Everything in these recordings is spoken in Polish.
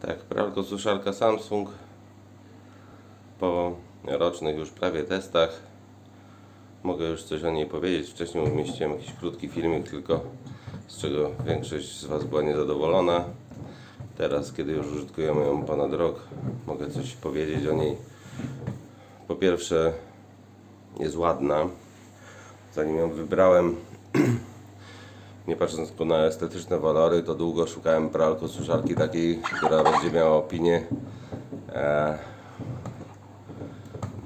Tak, pralko suszarka Samsung po rocznych już prawie testach mogę już coś o niej powiedzieć. Wcześniej umieściłem jakiś krótki filmik, tylko z czego większość z Was była niezadowolona. Teraz, kiedy już użytkujemy ją ponad rok, mogę coś powiedzieć o niej. Po pierwsze, jest ładna. Zanim ją wybrałem, nie patrząc tylko na estetyczne walory, to długo szukałem pralko suszarki takiej, która będzie miała opinię e,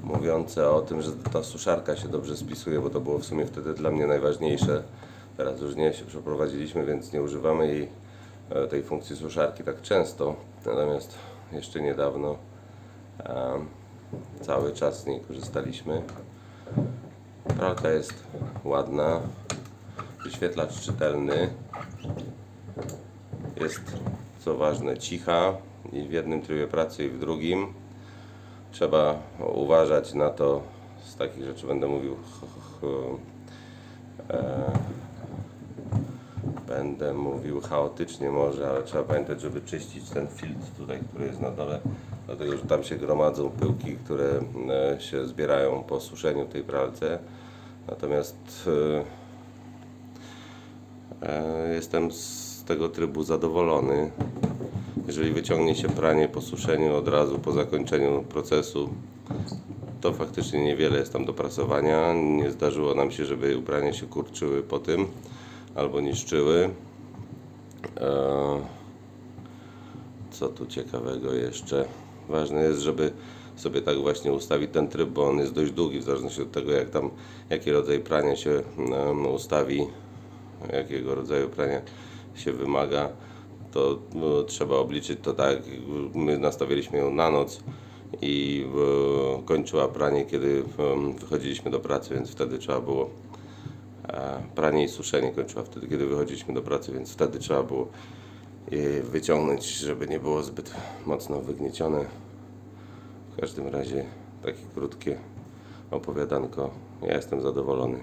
mówiące o tym, że ta suszarka się dobrze spisuje, bo to było w sumie wtedy dla mnie najważniejsze. Teraz już nie się przeprowadziliśmy, więc nie używamy jej, e, tej funkcji suszarki tak często. Natomiast jeszcze niedawno e, cały czas z niej korzystaliśmy. Pralka jest ładna, wyświetlacz czytelny, jest co ważne cicha i w jednym trybie pracy i w drugim. Trzeba uważać na to, z takich rzeczy będę mówił, e, będę mówił chaotycznie może, ale trzeba pamiętać, żeby czyścić ten filtr tutaj, który jest na dole, dlatego że tam się gromadzą pyłki, które e, się zbierają po suszeniu tej pralce. Natomiast e, jestem z tego trybu zadowolony. Jeżeli wyciągnie się pranie po suszeniu od razu po zakończeniu procesu, to faktycznie niewiele jest tam do prasowania. Nie zdarzyło nam się, żeby ubrania się kurczyły po tym albo niszczyły. Eee, co tu ciekawego jeszcze? Ważne jest, żeby sobie tak właśnie ustawić ten tryb, bo on jest dość długi w zależności od tego, jak tam, jaki rodzaj prania się ustawi, jakiego rodzaju prania się wymaga, to no, trzeba obliczyć to tak. My nastawiliśmy ją na noc i e, kończyła pranie, kiedy em, wychodziliśmy do pracy, więc wtedy trzeba było e, pranie i suszenie kończyła wtedy, kiedy wychodziliśmy do pracy, więc wtedy trzeba było je wyciągnąć, żeby nie było zbyt mocno wygniecione. W każdym razie takie krótkie opowiadanko. Ja jestem zadowolony.